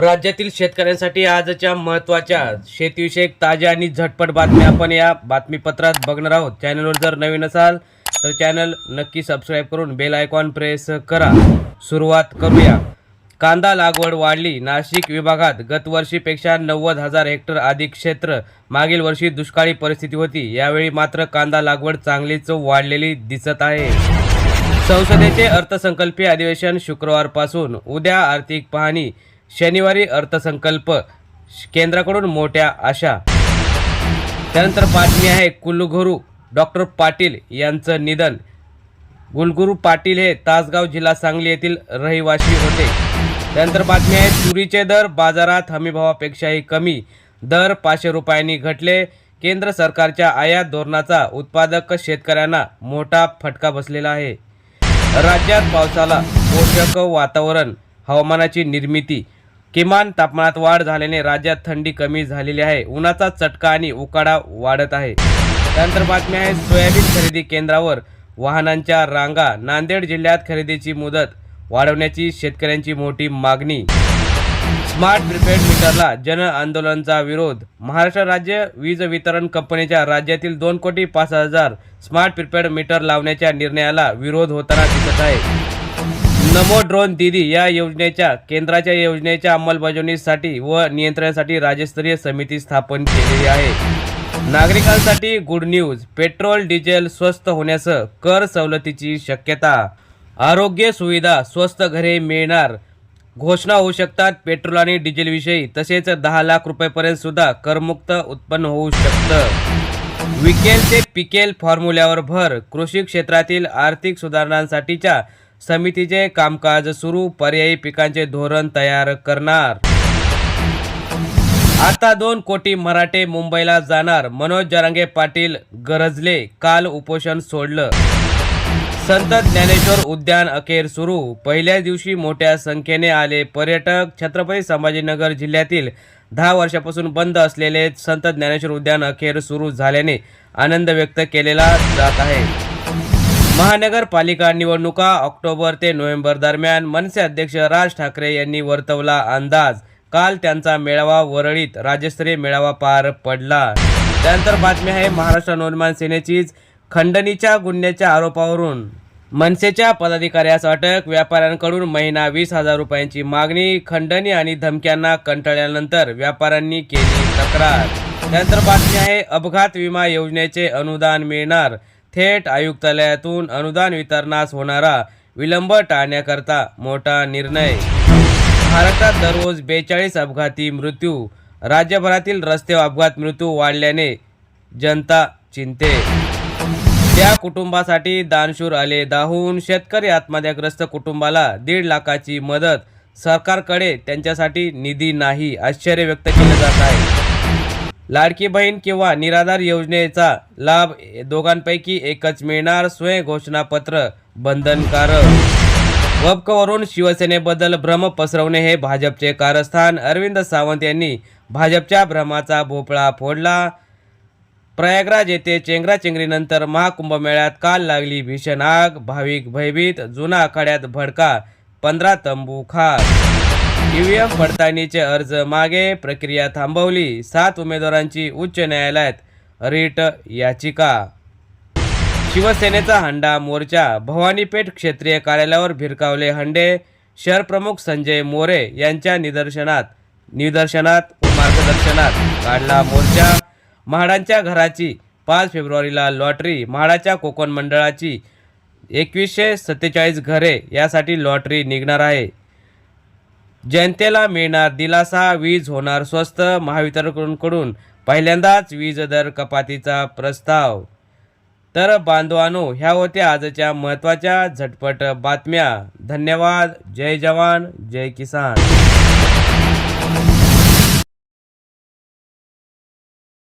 राज्यातील शेतकऱ्यांसाठी आजच्या महत्त्वाच्या शेतीविषयक ताज्या आणि झटपट बातम्या आपण या बातमीपत्रात बघणार आहोत. चॅनलवर जर नवीन असाल तर चॅनल नक्की सबस्क्राईब करून बेल आयकॉन प्रेस करा. सुरुवात करूया. कांदा लागवड वाढली. नाशिक विभागात गतवर्षीपेक्षा नव्वद हजार हेक्टर अधिक क्षेत्र मागील वर्षी दुष्काळी परिस्थिती होती. यावेळी मात्र कांदा लागवड चांगलीच वाढलेली दिसत आहे. संसदेचे अर्थसंकल्पीय अधिवेशन शुक्रवारपासून. उद्या आर्थिक पाहणी शनिवारी अर्थसंकल्प केंद्राकडून मोठ्या आशा. त्यानंतर बातमी आहे कुलगुरू डॉक्टर पाटील यांचं निधन. गुलगुरू पाटील हे तासगाव जिल्हा सांगली येथील रहिवासी होते. त्यानंतर बातमी आहे तुरीचे दर बाजारात हमीभावापेक्षाही कमी. दर पाचशे रुपयांनी घटले. केंद्र सरकारच्या आयात धोरणाचा उत्पादक शेतकऱ्यांना मोठा फटका बसलेला आहे. राज्यात पावसाला पोषक वातावरण. हवामानाची निर्मिती. किमान तापमानात वाढ झाल्याने राज्यात थंडी कमी झालेली आहे. उन्हाचा चटका आणि उकाडा वाढत आहे. त्यानंतर बातमी आहे सोयाबीन खरेदी केंद्रावर वाहनांच्या रांगा. नांदेड जिल्ह्यात खरेदीची मुदत वाढवण्याची शेतकऱ्यांची मोठी मागणी. स्मार्ट प्रिपेड मीटरला जन आंदोलनाचा विरोध. महाराष्ट्र राज्य वीज वितरण कंपनीच्या राज्यातील दोन कोटी पाच हजार स्मार्ट प्रिपेड मीटर लावण्याच्या निर्णयाला विरोध होताना दिसत आहे. नमो ड्रोन दीदी या योजनेच्या केंद्राच्या योजनेच्या अंमलबजावणीसाठी व नियंत्रणासाठी राज्यस्तरीय समिती स्थापन केलेली आहे. नागरिकांसाठी गुड न्यूज पेट्रोल डिझेल स्वस्त होण्यासह कर सवलतीची शक्यता. आरोग्य सुविधा स्वस्त घरे मिळणार. घोषणा होऊ शकतात पेट्रोल आणि डिझेलविषयी तसेच दहा लाख रुपयेपर्यंत सुद्धा करमुक्त उत्पन्न होऊ शकतं. विकेल ते पिकेल फॉर्म्युल्यावर भर कृषी क्षेत्रातील आर्थिक सुधारणांसाठीच्या समितीचे कामकाज सुरू पर्यायी पिकांचे धोरण तयार करणार. आता दोन कोटी मराठे मुंबईला जाणार मनोज जरांगे पाटील गरजले काल उपोषण सोडलं. संत ज्ञानेश्वर उद्यान अखेर सुरू पहिल्या दिवशी मोठ्या संख्येने आले पर्यटक. छत्रपती संभाजीनगर जिल्ह्यातील दहा वर्षापासून बंद असलेले संत ज्ञानेश्वर उद्यान अखेर सुरू झाल्याने आनंद व्यक्त केलेला जात आहे. महानगरपालिका निवडणुका ऑक्टोबर ते नोव्हेंबर दरम्यान मनसे अध्यक्ष राज ठाकरे यांनी वर्तवला अंदाज. काल त्यांचा मेळावा वरळीत राज्यस्तरीय मेळावा पार पडला. त्यानंतर बातमी आहे महाराष्ट्र नवनिर्माण सेनेचीच खंडणीच्या गुन्ह्याच्या आरोपावरून. मनसेच्या पदाधिकाऱ्यास अटक व्यापाऱ्यांकडून महिना वीस हजार रुपयांची मागणी खंडणी आणि धमक्यांना कंटाळल्यानंतर व्यापाऱ्यांनी केली तक्रार. त्यानंतर बातमी आहे अपघात विमा योजनेचे अनुदान मिळणार. थेट आयुक्तालयातून अनुदान वितरणास होणारा विलंब टाळण्याकरता मोठा निर्णय. भारतात दररोज बेचाळीस अपघाती मृत्यू राज्यभरातील रस्ते अपघात मृत्यू वाढल्याने जनता चिंते त्या कुटुंबासाठी दानशूर आले दाहून शेतकरी आत्महत्याग्रस्त कुटुंबाला दीड लाखाची मदत सरकारकडे त्यांच्यासाठी निधी नाही आश्चर्य व्यक्त केलं जात आहे. लाडकी बहीण किंवा निराधार योजनेचा लाभ दोघांपैकी एकच मिळणार. स्वयं घोषणापत्र बंधनकारक. वपकवरून शिवसेनेबद्दल भ्रम पसरवणे हे भाजपचे कारस्थान. अरविंद सावंत यांनी भाजपच्या भ्रमाचा भोपळा फोडला. प्रयागराज येथे चेंगराचेंगरीनंतर महाकुंभमेळ्यात काल लागली भीषण आग. भाविक भयभीत. जुना आखाड्यात भडका पंधरा तंबू खाक. ईव्हीएम पडताळणीचे अर्ज मागे प्रक्रिया थांबवली. सात उमेदवारांची उच्च न्यायालयात रिट याचिका. शिवसेनेचा हंडा मोर्चा. भवानीपेठ क्षेत्रीय कार्यालयावर भिरकावले हंडे. शहर प्रमुख संजय मोरे यांच्या निदर्शनात निदर्शनात व मार्गदर्शनात काढला मोर्चा. म्हाडांच्या घराची पाच फेब्रुवारीला लॉटरी म्हाडाच्या कोकण मंडळाची एकवीसशे सत्तेचाळीस घरे यासाठी लॉटरी निघणार आहे. जनतेला मिळणार दिलासा वीज होणार स्वस्त महावितरणकडून पहिल्यांदाच वीज दर कपातीचा प्रस्ताव. तर बांधवानो ह्या होत्या आजच्या महत्त्वाच्या झटपट बातम्या. धन्यवाद. जय जवान जय किसान.